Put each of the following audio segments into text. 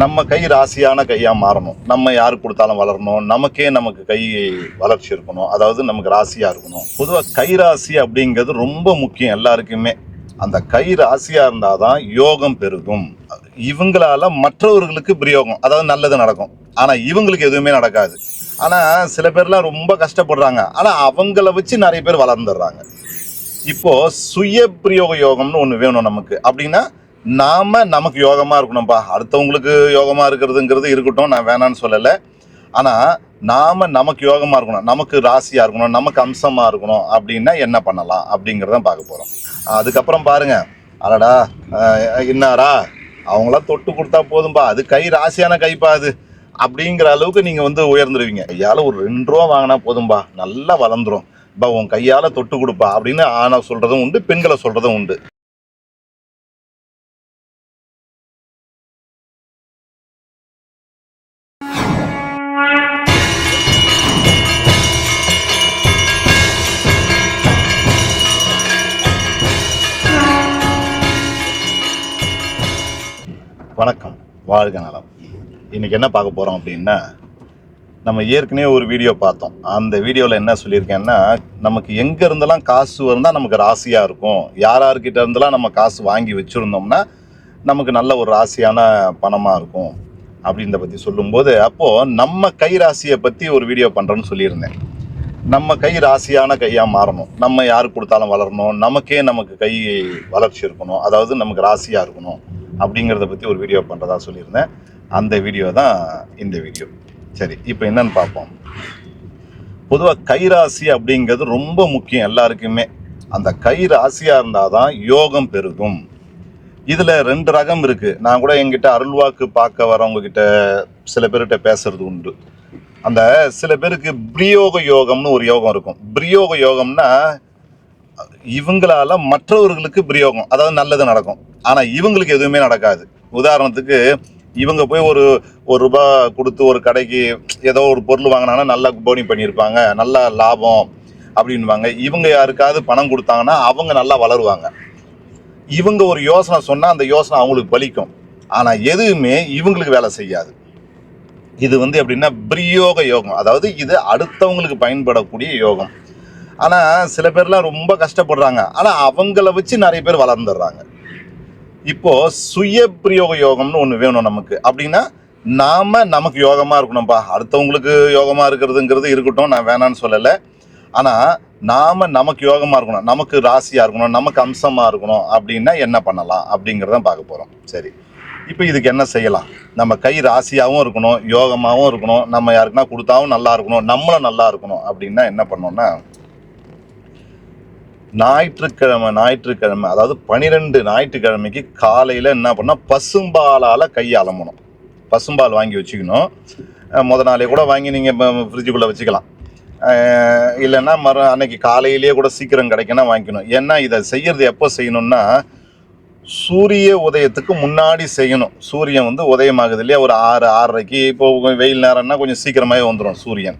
நம்ம கை ராசியான கையாக மாறணும். நம்ம யாருக்கு கொடுத்தாலும் வளரணும். நமக்கே நமக்கு கை வளர்ச்சி இருக்கணும். அதாவது நமக்கு ராசியாக இருக்கணும். பொதுவாக கை ராசி அப்படிங்கிறது ரொம்ப முக்கியம் எல்லாருக்குமே. அந்த கை ராசியாக இருந்தால் தான் யோகம் பெருகும். இவங்களால மற்றவர்களுக்கு பிரயோகம். அதாவது நல்லது நடக்கும். ஆனால் இவங்களுக்கு எதுவுமே நடக்காது. ஆனால் சில பேர்லாம் ரொம்ப கஷ்டப்படுறாங்க. ஆனால் அவங்கள வச்சு நிறைய பேர் வளர்ந்துடுறாங்க. இப்போ சுய பிரயோக யோகம்னு ஒன்று வேணும் நமக்கு. அப்படின்னா நாம நமக்கு யோகமா இருக்கணும்ப்பா அடுத்தவங்களுக்கு யோகமா இருக்கிறதுங்கிறது இருக்கட்டும் நான் வேணான்னு சொல்லலை. ஆனா நாம நமக்கு யோகமா இருக்கணும். நமக்கு ராசியா இருக்கணும் நமக்கு அம்சமா இருக்கணும் அப்படின்னா என்ன பண்ணலாம் அப்படிங்கிறத பார்க்க போறோம். அதுக்கப்புறம் பாருங்க. அடடா இன்னாரா? அவங்களாம் தொட்டு கொடுத்தா போதும்பா. அது கை ராசியான கைப்பா அது. அப்படிங்கிற அளவுக்கு நீங்கள் வந்து உயர்ந்துருவீங்க. கையால ஒரு ரெண்டு ரூபா வாங்கினா போதும்பா. நல்லா வளர்ந்துரும். பா உன் கையால் தொட்டு கொடுப்பா அப்படின்னு ஆணை சொல்கிறதும் உண்டு பெண்களை சொல்கிறதும் உண்டு. வணக்கம். வாழ்க நலம். இன்றைக்கி என்ன பார்க்க போகிறோம் அப்படின்னா நம்ம ஏற்கனவே ஒரு வீடியோ பார்த்தோம். அந்த வீடியோவில் என்ன சொல்லியிருக்கேன்னா நமக்கு எங்க இருந்தெல்லாம் காசு வந்தால் நமக்கு ராசியாக இருக்கும். யார் யார்கிட்ட இருந்தெல்லாம் நம்ம காசு வாங்கி வச்சிருந்தோம்னா நமக்கு நல்ல ஒரு ராசியான பணமாக இருக்கும். அப்படின்றத பற்றி சொல்லும்போது அப்போது நம்ம கை ராசியை பற்றி ஒரு வீடியோ பண்ணுறோன்னு சொல்லியிருந்தேன். நம்ம கை ராசியான கையாக மாறணும். நம்ம யாருக்கு கொடுத்தாலும் வளரணும். நமக்கே நமக்கு கை வளர்ச்சி இருக்கணும். அதாவது நமக்கு ராசியாக இருக்கணும். அப்படிங்கிறத பற்றி ஒரு வீடியோ பண்ணுறதா சொல்லியிருந்தேன். அந்த வீடியோ தான் இந்த வீடியோ சரி இப்போ என்னன்னு பார்ப்போம். பொதுவாக கைராசி அப்படிங்கிறது ரொம்ப முக்கியம் எல்லாருக்குமே. அந்த கை இருந்தால் தான் யோகம் பெருகும். இதில் ரெண்டு ரகம் இருக்குது நான் கூட என்கிட்ட அருள்வாக்கு பார்க்க வரவங்கக்கிட்ட சில பேர்கிட்ட பேசுறது உண்டு. அந்த சில பேருக்கு பிரியோக யோகம்னு ஒரு யோகம் இருக்கும். பிரியோக யோகம்னா இவங்களால மற்றவர்களுக்கு பிரயோகம் அதாவது நல்லது நடக்கும். ஆனால் இவங்களுக்கு எதுவுமே நடக்காது. உதாரணத்துக்கு இவங்க போய் ஒரு ஒரு ரூபா கொடுத்து ஒரு கடைக்கு ஏதோ ஒரு பொருள் வாங்கினாங்கன்னா நல்லா போனி பண்ணியிருப்பாங்க நல்ல லாபம் அப்படின்வாங்க இவங்க யாருக்காவது பணம் கொடுத்தாங்கன்னா அவங்க நல்லா வளருவாங்க. இவங்க ஒரு யோசனை சொன்னால் அந்த யோசனை அவங்களுக்கு பலிக்கும். ஆனால் எதுவுமே இவங்களுக்கு வேலை செய்யாது. இது வந்து எப்படின்னா பிரியோக யோகம். அதாவது இது அடுத்தவங்களுக்கு பயன்படக்கூடிய யோகம். ஆனால் சில பேர்லாம் ரொம்ப கஷ்டப்படுறாங்க. ஆனால் அவங்கள வச்சு நிறைய பேர் வளர்ந்துடுறாங்க. இப்போ சுய பிரயோக யோகம்னு ஒன்று வேணும் நமக்கு. அப்படின்னா நாம நமக்கு யோகமாக இருக்கணும்ப்பா அடுத்தவங்களுக்கு யோகமாக இருக்கிறதுங்கிறது இருக்கட்டும் நான் வேணான்னு சொல்லலை. ஆனால் நாம நமக்கு யோகமாக இருக்கணும். நமக்கு ராசியாக இருக்கணும் நமக்கு அம்சமாக இருக்கணும் அப்படின்னா என்ன பண்ணலாம் அப்படிங்கிறத பார்க்க போகிறோம் சரி. இப்போ இதுக்கு என்ன செய்யலாம்? நம்ம கை ராசியாகவும் இருக்கணும் யோகமாகவும் இருக்கணும். நம்ம யாருக்குன்னா கொடுத்தாவும் நல்லா இருக்கணும் நம்மளும் நல்லா இருக்கணும் அப்படின்னா என்ன பண்ணோம்னா ஞாயிற்றுக்கிழமை ஞாயிற்றுக்கிழமை அதாவது பனிரெண்டு ஞாயிற்றுக்கிழமைக்கு காலையில் என்ன பண்ணால் பசும்பாலால் கை அலம்பணும். பசும்பால் வாங்கி வச்சுக்கணும். அஹ் முத நாளே கூட வாங்கி நீங்கள் ஃப்ரிட்ஜுக்குள்ளே வச்சுக்கலாம். இல்லைன்னா மறு அன்னைக்கு காலையிலேயே கூட சீக்கிரம் கிடைக்குன்னா வாங்கிக்கணும். ஏன்னா இதை செய்கிறது எப்போ செய்யணும்னா சூரிய உதயத்துக்கு முன்னாடி செய்யணும். சூரியன் வந்து உதயமாகுது இல்லையா? ஒரு ஆறு ஆறரைக்கு இப்போ வெயில் நேரம்னா கொஞ்சம் சீக்கிரமாகவே வந்துடும் சூரியன்.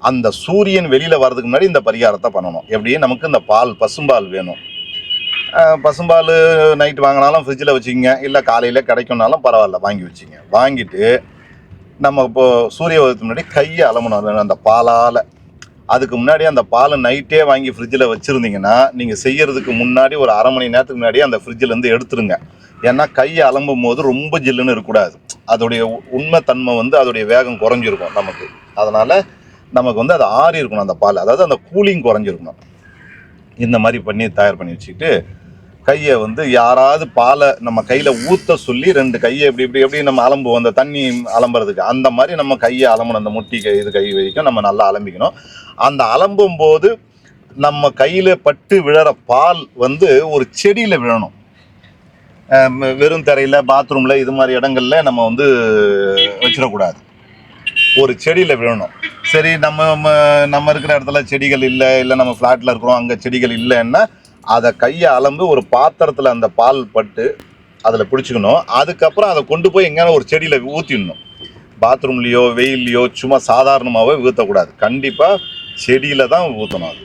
அந்த சூரியன் வெளியில் வர்றதுக்கு முன்னாடி இந்த பரிகாரத்தை பண்ணணும். எப்படியும் நமக்கு இந்த பால் பசும்பால் வேணும். பசும்பால் நைட் வாங்கினாலும் ஃப்ரிட்ஜில் வச்சுக்கிங்க. இல்லை காலையில் கிடைக்கும்னாலும் பரவாயில்ல வாங்கி வச்சுங்க வாங்கிட்டு நம்ம இப்போது சூரிய உதயத்துக்கு முன்னாடி கையை அலம்பணும். அந்த- அந்த பாலால். அதுக்கு முன்னாடி அந்த பாலை நைட்டே வாங்கி ஃப்ரிட்ஜில் வச்சுருந்தீங்கன்னா நீங்கள் செய்கிறதுக்கு முன்னாடி ஒரு அரை மணி நேரத்துக்கு முன்னாடி அந்த ஃப்ரிட்ஜிலேருந்து எடுத்துருங்க. ஏன்னா கையை அலம்பும் போது ரொம்ப ஜில்லுன்னு இருக்கக்கூடாது. அதோடைய உ- உண்மை தன்மை வந்து அதோடைய வேகம் குறைஞ்சிருக்கும் நமக்கு. அதனால் நமக்கு வந்து அது ஆறி இருக்கணும் அந்த பால். அதாவது அந்த கூலிங் குறைஞ்சிருக்கணும். இந்த மாதிரி பண்ணி தயார் பண்ணி வச்சுக்கிட்டு கையை வந்து யாராவது பாலை நம்ம கையில் ஊற்ற சொல்லி ரெண்டு கையை இப்படி இப்படி எப்படி நம்ம அலம்புவோம் அந்த தண்ணி அலம்புறதுக்கு அந்த மாதிரி நம்ம கையை அலம்பணும் அந்த முட்டி கை இது கை வரைக்கும் நம்ம நல்லா அலம்பிக்கணும். அந்த அலம்பும் போது நம்ம கையில் பட்டு விழற பால் வந்து ஒரு செடியில் விழணும். வெறும் தரையில் பாத்ரூமில் இது மாதிரி இடங்கள்ல நம்ம வந்து வச்சிடக்கூடாது. ஒரு செடியில் விழணும். சரி நம்ம நம்ம இருக்கிற இடத்துல செடிகள் இல்லை இல்லை நம்ம ஃப்ளாட்டில் இருக்கிறோம் அங்கே செடிகள் இல்லைன்னா அதை கையை அலம்பு ஒரு பாத்திரத்தில் அந்த பால் பட்டு அதில் பிடிச்சிக்கணும். அதுக்கப்புறம் அதை கொண்டு போய் எங்கேயான ஒரு செடியில் ஊற்றிடணும் பாத்ரூம்லேயோ வெயில்லையோ சும்மா சாதாரணமாகவே ஊற்றக்கூடாது கண்டிப்பாக செடியில் தான் ஊற்றணும் அது.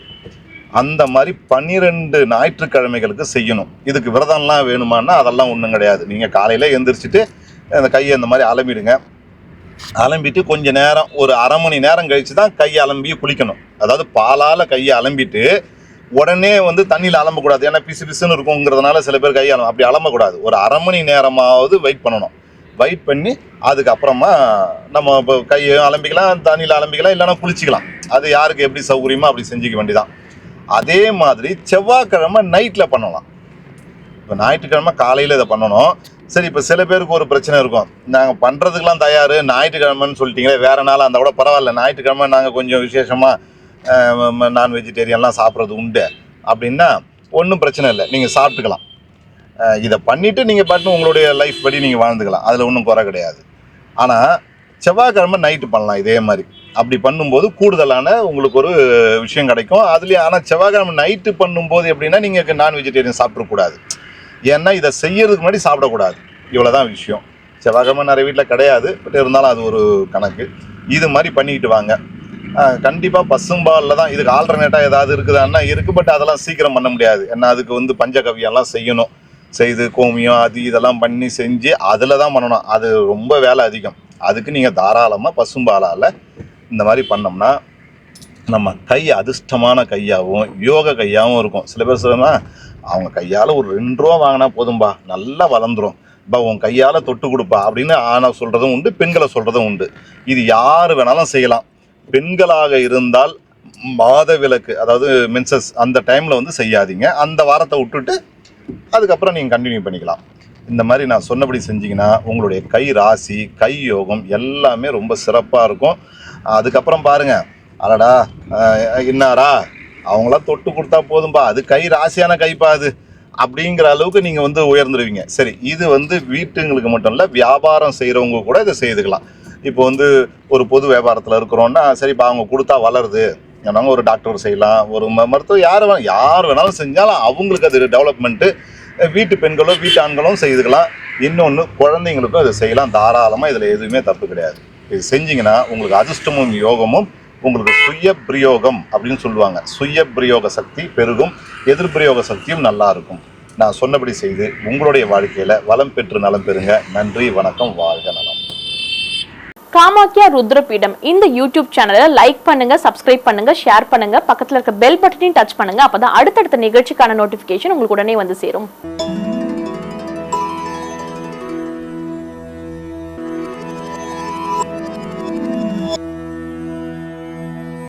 அந்த மாதிரி பன்னிரெண்டு ஞாயிற்றுக்கிழமைகளுக்கு செய்யணும். இதுக்கு விரதம்லாம் வேணுமான்னா அதெல்லாம் ஒன்றும் கிடையாது. நீங்கள் காலையில் எந்திரிச்சிட்டு அந்த கையை இந்த மாதிரி அலம்பிடுங்க. அலம்பிட்டு கொஞ்ச நேரம் ஒரு அரை மணி நேரம் கழிச்சு தான் கையை அலம்பி குளிக்கணும். அதாவது பாலால் கையை அலம்பிட்டு உடனே வந்து தண்ணியில் அலம்பக்கூடாது. ஏன்னா பிசு பிசுன்னு இருக்குங்கிறதுனால சில பேர் கையை அலம் அப்படி அலம்பக்கூடாது. ஒரு அரை மணி நேரமாவது வெயிட் பண்ணணும். வெயிட் பண்ணி அதுக்கப்புறமா நம்ம இப்போ கையை அலம்பிக்கலாம் தண்ணியில் அலம்பிக்கலாம் இல்லைன்னா குளிச்சிக்கலாம். அது யாருக்கு எப்படி சௌகரியமோ அப்படி செஞ்சுக்க வேண்டியதான் அதே மாதிரி செவ்வாய்க்கிழமை நைட்டில் பண்ணலாம். இப்போ ஞாயிற்றுக்கிழமை காலையில் இதை பண்ணணும். சரி இப்போ சில பேருக்கு ஒரு பிரச்சனை இருக்கும். நாங்கள் பண்ணுறதுக்கெலாம் தயார் ஞாயிற்றுக்கிழமைன்னு சொல்லிட்டீங்களே வேறு நாள் அந்த கூட பரவாயில்ல. ஞாயிற்றுக்கிழமை நாங்கள் கொஞ்சம் விசேஷமாக நான் வெஜிடேரியன்லாம் சாப்பிட்றது உண்டு. அப்படின்னா ஒன்றும் பிரச்சனை இல்லை. நீங்கள் சாப்பிட்டுக்கலாம். இதை பண்ணிவிட்டு நீங்கள் பட்டு உங்களுடைய லைஃப் படி நீங்கள் வாழ்ந்துக்கலாம். அதில் ஒன்றும் குறை கிடையாது. ஆனால் செவ்வாய்க்கிழமை நைட்டு பண்ணலாம் இதே மாதிரி. அப்படி பண்ணும்போது கூடுதலான உங்களுக்கு ஒரு விஷயம் கிடைக்கும். அதுலேயும் ஆனால் செவ்வாய்க்கிழமை நைட்டு பண்ணும்போது எப்படின்னா நீங்கள் நான் வெஜிடேரியன் சாப்பிடக்கூடாது. ஏன்னா இதை செய்யறதுக்கு முன்னாடி சாப்பிடக்கூடாது. இவ்வளோதான் விஷயம். செவ்வாய்க்கிழமை நிறைய வீட்டில் கிடையாது. பட் இருந்தாலும் அது ஒரு கணக்கு. இது மாதிரி பண்ணிக்கிட்டு வாங்க. கண்டிப்பாக பசும்பாலில் தான் இதுக்கு ஆல்டர்னேட்டாக ஏதாவது இருக்குதான்னா இருக்குது பட் அதெல்லாம் சீக்கிரம் பண்ண முடியாது. ஏன்னா அதுக்கு வந்து பஞ்சகவியெல்லாம் செய்யணும். செய்து கோமியம் அது இதெல்லாம் பண்ணி செஞ்சு அதில் தான் பண்ணணும். அது ரொம்ப வேலை அதிகம். அதுக்கு நீங்கள் தாராளமாக பசும்பாலால் இந்த மாதிரி பண்ணோம்னா நம்ம கை அதிர்ஷ்டமான கையாகவும் யோக கையாகவும் இருக்கும். சில பேர் சொல்லுமா அவங்க கையால் ஒரு ரெண்டு ரூபா வாங்கினா போதும்பா நல்லா வளர்ந்துரும். பா உன் கையால் தொட்டு கொடுப்பா அப்படின்னு ஆணை சொல்கிறதும் உண்டு பெண்களை சொல்கிறதும் உண்டு. இது யார் வேணாலும் செய்யலாம். பெண்களாக இருந்தால் மாத விலக்கு அதாவது மென்சஸ் அந்த டைமில் வந்து செய்யாதீங்க. அந்த வாரத்தை விட்டுட்டு அதுக்கப்புறம் நீங்கள் கண்டினியூ பண்ணிக்கலாம். இந்த மாதிரி நான் சொன்னபடி செஞ்சீங்கன்னா உங்களுடைய கை ராசி கை யோகம் எல்லாமே ரொம்ப சிறப்பாக இருக்கும். அதுக்கப்புறம் பாருங்கள் அடடா இன்னாரா? அவங்களாம் தொட்டு கொடுத்தா போதும்பா. அது கை ராசியான கைப்பா அது. அப்படிங்கிற அளவுக்கு நீங்கள் வந்து உயர்ந்துருவீங்க. சரி இது வந்து வீட்டுங்களுக்கு மட்டும் இல்லை வியாபாரம் செய்கிறவங்க கூட இதை செய்துக்கலாம். இப்போ வந்து ஒரு பொது வியாபாரத்தில் இருக்கிறோன்னா சரிப்பா அவங்க கொடுத்தா வளருது. ஏன்னா ஒரு டாக்டர் செய்யலாம் ஒரு ம- யார் வேணாலும் யார் வேணாலும் செஞ்சாலும் அவங்களுக்கு அது டெவலப்மெண்ட்டு வீட்டு பெண்களோ வீட்டு ஆண்களும் செய்துக்கலாம். இன்னொன்று குழந்தைங்களுக்கும் இதை செய்யலாம். தாராளமாக இதில் எதுவுமே தப்பு கிடையாது. இது செஞ்சிங்கன்னா உங்களுக்கு அதிர்ஷ்டமும் யோகமும் உங்களுக்கு சுய பிரயோகம் அப்படின்னு சொல்லுவாங்க. சுய பிரயோக சக்தி பெருகும் எதிர்பிரயோக சக்தியும் நல்லா இருக்கும். நான் சொன்னபடி செய்து உங்களுடைய வாழ்க்கையில் வளம் பெற்று நலம் பெறுங்க. நன்றி வணக்கம் வாழ்க நலம். காமாக்கியா ருத்ரபீடம். இந்த யூடியூப் சேனலை லைக் பண்ணுங்க சப்ஸ்கிரைப் பண்ணுங்க ஷேர் பண்ணுங்க. பக்கத்துல இருக்க பெல் பட்டனையும் டச் பண்ணுங்க. அப்பதான் அடுத்தடுத்த நிகழ்ச்சிக்கான நோட்டிபிகேஷன் உங்களுக்கு உடனே வந்து சேரும்.